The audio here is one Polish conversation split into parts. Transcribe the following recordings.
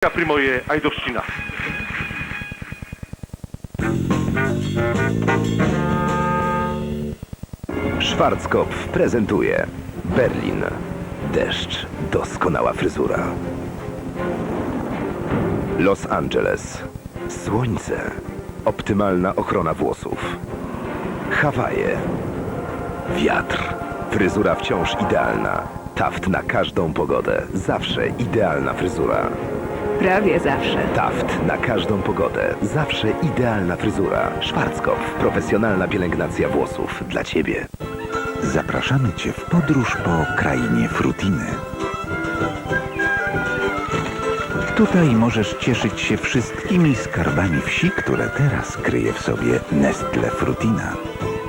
pri moje Ajdowszczyna. Schwarzkopf prezentuje Berlin. Deszcz, doskonała fryzura. Los Angeles. Słońce. Optymalna ochrona włosów. Hawaje. Wiatr. Fryzura wciąż idealna. Taft na każdą pogodę. Zawsze idealna fryzura. Prawie zawsze. Taft na każdą pogodę. Zawsze idealna fryzura. Schwarzkopf. Profesjonalna pielęgnacja włosów. Dla Ciebie. Zapraszamy Cię w podróż po krainie Frutiny. Tutaj możesz cieszyć się wszystkimi skarbami wsi, które teraz kryje w sobie Nestle Frutina.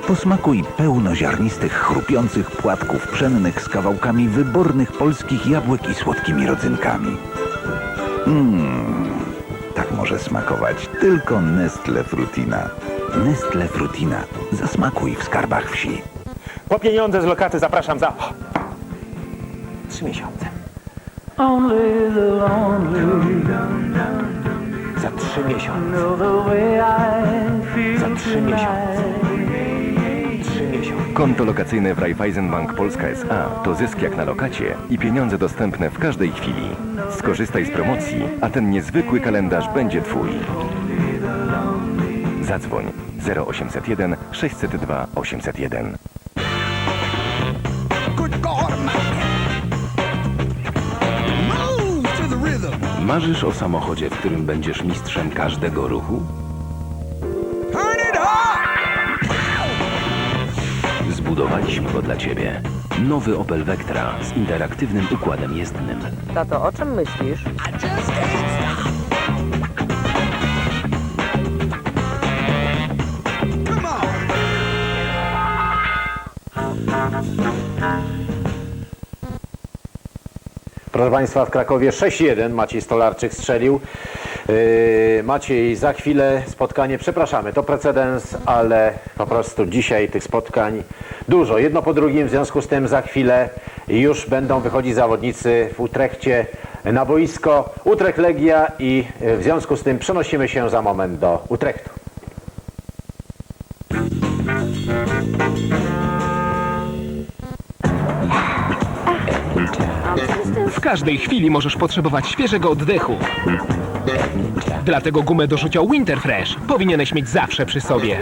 Posmakuj pełnoziarnistych, chrupiących płatków pszennych z kawałkami wybornych polskich jabłek i słodkimi rodzynkami. Mmm, tak może smakować tylko Nestle Frutina. Nestle Frutina. Zasmakuj w skarbach wsi. Po pieniądze z lokaty zapraszam za... Trzy miesiące. Only the lonely Za trzy miesiące. know the way I feel Za trzy miesiące. Trzy miesiące. Konto lokacyjne w Raiffeisenbank Polska S.A. to zysk jak na lokacie i pieniądze dostępne w każdej chwili. Skorzystaj z promocji, a ten niezwykły kalendarz będzie Twój. Zadzwoń 0801 602 801. Marzysz o samochodzie, w którym będziesz mistrzem każdego ruchu? Zbudowaliśmy go dla Ciebie. Nowy Opel Vectra z interaktywnym układem jezdnym. Tato, o czym myślisz? Proszę Państwa, w Krakowie 6-1 Maciej Stolarczyk strzelił. Yy, Maciej, za chwilę spotkanie, przepraszamy, to precedens, ale po prostu dzisiaj tych spotkań dużo, jedno po drugim, w związku z tym za chwilę już będą wychodzić zawodnicy w Utrechcie na boisko. Utrecht Legia i w związku z tym przenosimy się za moment do Utrechtu. W każdej chwili możesz potrzebować świeżego oddechu. Dlatego gumę do rzucia Winterfresh powinieneś mieć zawsze przy sobie.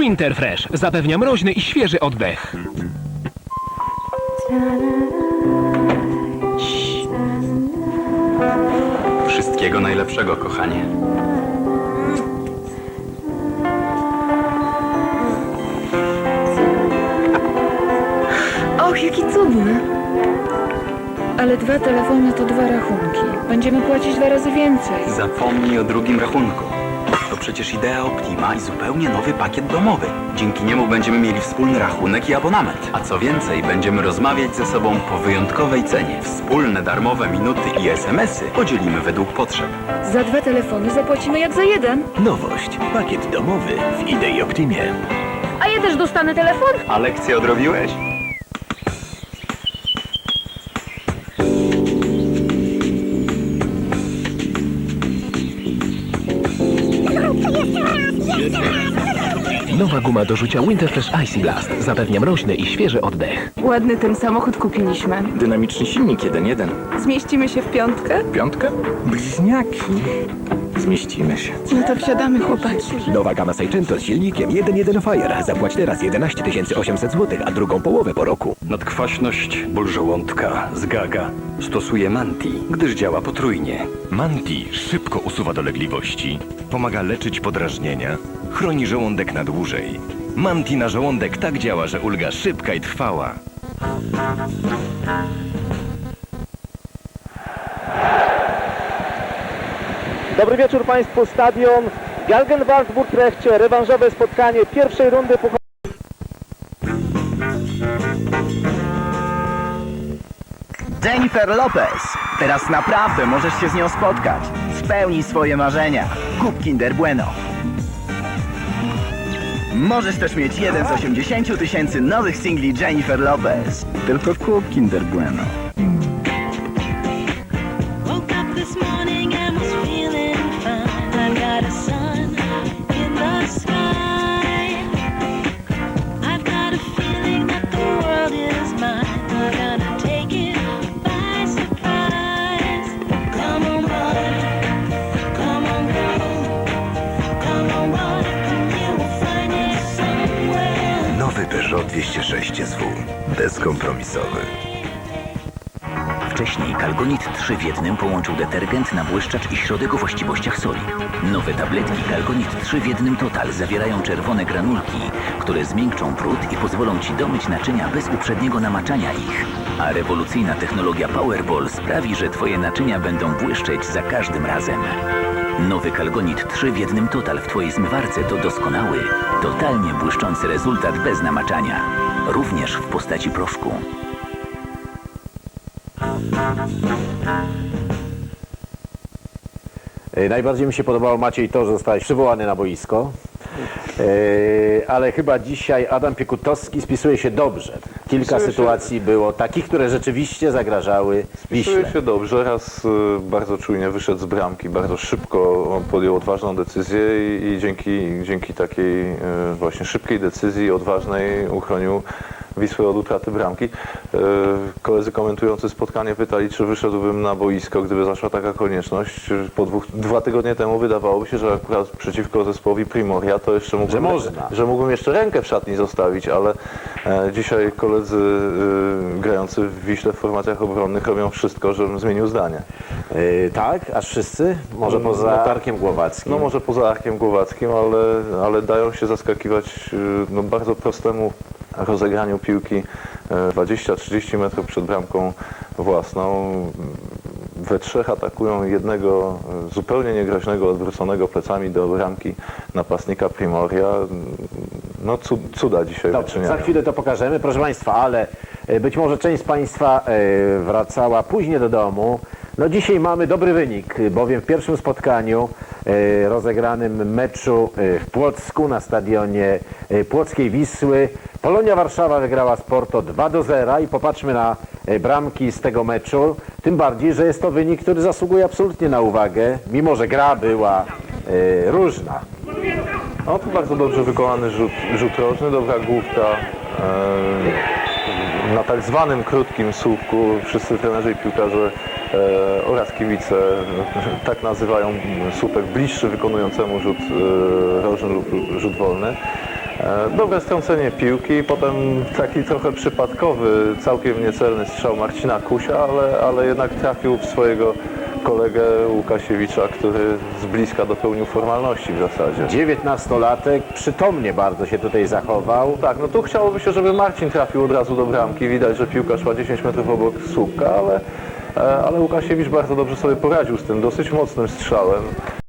Winterfresh zapewnia mroźny i świeży oddech. Najlepszego, kochanie. Och, jaki cudny. Ale dwa telefony to dwa rachunki. Będziemy płacić dwa razy więcej. Zapomnij o drugim rachunku. Przecież idea Optima i zupełnie nowy pakiet domowy. Dzięki niemu będziemy mieli wspólny rachunek i abonament. A co więcej, będziemy rozmawiać ze sobą po wyjątkowej cenie. Wspólne darmowe minuty i SMS-y podzielimy według potrzeb. Za dwa telefony zapłacimy jak za jeden. Nowość. Pakiet domowy w Idei Optimie. A ja też dostanę telefon? A lekcję odrobiłeś? Nowa guma do rzucia Winterfresh Icy Blast zapewnia mroźny i świeży oddech. Ładny ten samochód kupiliśmy. Dynamiczny silnik 1.1. Zmieścimy się w piątkę? Piątkę? Bliźniaki. Zmieścimy się. No to wsiadamy, chłopaki. Nowa gama Seicento z silnikiem 1.1 Fire. Zapłać teraz 11 800 zł, a drugą połowę po roku. Nadkwaśność, ból żołądka, zgaga. Stosuje Manti, gdyż działa potrójnie. Manti szybko usuwa dolegliwości, pomaga leczyć podrażnienia, chroni żołądek na dłużej. Manti na żołądek tak działa, że ulga szybka i trwała. Dobry wieczór Państwu, stadion Galgenwald w Utrechcie, rewanżowe spotkanie pierwszej rundy Pucharu Jennifer Lopez Teraz naprawdę możesz się z nią spotkać. Spełnij swoje marzenia. Kup Kinder Bueno. Możesz też mieć jeden z 80 tysięcy nowych singli Jennifer Lopez. Tylko kup Kinder Bueno. Nowy Peugeot 206 SV. Bezkompromisowy. Wcześniej Kalgonit 3 w jednym połączył detergent, nabłyszczacz i środek o właściwościach soli. Nowe tabletki Kalgonit 3 w jednym Total zawierają czerwone granulki, które zmiękczą brud i pozwolą Ci domyć naczynia bez uprzedniego namaczania ich. A rewolucyjna technologia Powerball sprawi, że Twoje naczynia będą błyszczeć za każdym razem. Nowy Kalgonit 3 w jednym Total w Twojej zmywarce to doskonały, totalnie błyszczący rezultat bez namaczania. Również w postaci proszku. Najbardziej mi się podobało Maciej to, że zostałeś przywołany na boisko. E, ale chyba dzisiaj Adam Piekutowski spisuje się dobrze. Kilka Spisuje się- sytuacji było takich, które rzeczywiście zagrażały Wiśle. Czuje się dobrze, raz y, bardzo czujnie wyszedł z bramki, bardzo szybko podjął odważną decyzję i, i dzięki, dzięki takiej y, właśnie szybkiej decyzji, odważnej uchronił Wisłę od utraty bramki. Y, Koledzy komentujący spotkanie pytali, czy wyszedłbym na boisko, gdyby zaszła taka konieczność. Po dwóch, dwa tygodnie temu wydawało mi się, że akurat przeciwko zespołowi Primoria to jeszcze mógłbym, Że można. że mógłbym jeszcze rękę w szatni zostawić, ale e, dzisiaj koledzy y, grający w Wiśle w formacjach obronnych robią wszystko, żebym zmienił zdanie. E, tak, aż wszyscy? Może No, poza no. Arkiem Głowackim. No może poza Arkiem Głowackim, ale, ale dają się zaskakiwać no, bardzo prostemu rozegraniu piłki e, 20-30 metrów przed bramką własną. We trzech atakują jednego e, zupełnie niegroźnego, odwróconego plecami do bramki napastnika Primoria. No cu- cuda dzisiaj Dobrze, za chwilę to pokażemy, proszę Państwa, ale e, być może część z Państwa e, wracała później do domu. No dzisiaj mamy dobry wynik, bowiem w pierwszym spotkaniu e, rozegranym meczu e, w Płocku na stadionie e, Płockiej Wisły Polonia Warszawa wygrała z Porto 2 do 0 i popatrzmy na e, bramki z tego meczu. Tym bardziej, że jest to wynik, który zasługuje absolutnie na uwagę, mimo że gra była e, różna. No to bardzo dobrze wykonany rzut, rzut rożny, dobra główka e, na tak zwanym krótkim słupku. Wszyscy trenerzy i piłkarze oraz kibice tak nazywają słupek bliższy wykonującemu rzut e, rożny lub rzut wolny. E, Dobre strącenie piłki, potem taki trochę przypadkowy, całkiem niecelny strzał Marcina Kusia, ale, ale jednak trafił w swojego kolegę Łukasiewicza, który z bliska dopełnił formalności w zasadzie. 19-latek przytomnie bardzo się tutaj zachował. Tak, no tu chciałoby się, żeby Marcin trafił od razu do bramki. Widać, że piłka szła 10 metrów obok słupka, ale, e, ale Łukasiewicz bardzo dobrze sobie poradził z tym dosyć mocnym strzałem.